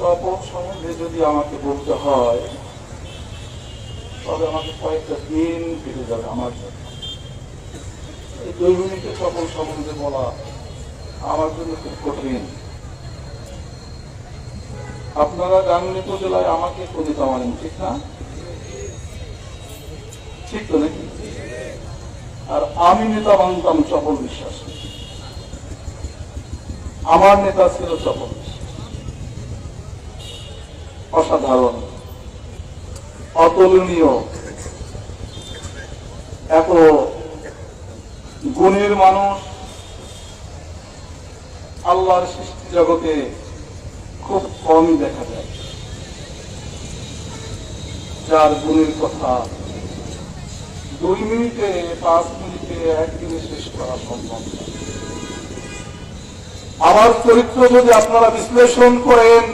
সপদ সম্বন্ধে যদি আমাকে বলতে হয়, তবে আমাকে কয়েকটা দিন কেটে যাবে আমার জন্য। এই দুই মিনিটে সফল সম্বন্ধে বলা আমার জন্য খুব কঠিন। আপনারা গাঙ্গি উপজেলায় আমাকে কবিতা মানেন ঠিক না? ঠিক তো নাকি? আর আমি নেতা মানতাম চপল বিশ্বাস। আমার নেতা ছিল চপল বিশ্বাস। অসাধারণ, অতুলনীয় এত গুণের মানুষ, আল্লাহর সৃষ্টি জগতে খুব কমই দেখা যায়। যার গুণের কথা দুই মিনিটে, পাঁচ মিনিটে একদিনে শেষ করা সম্ভব আমার চরিত্র যদি আপনারা বিশ্লেষণ করেন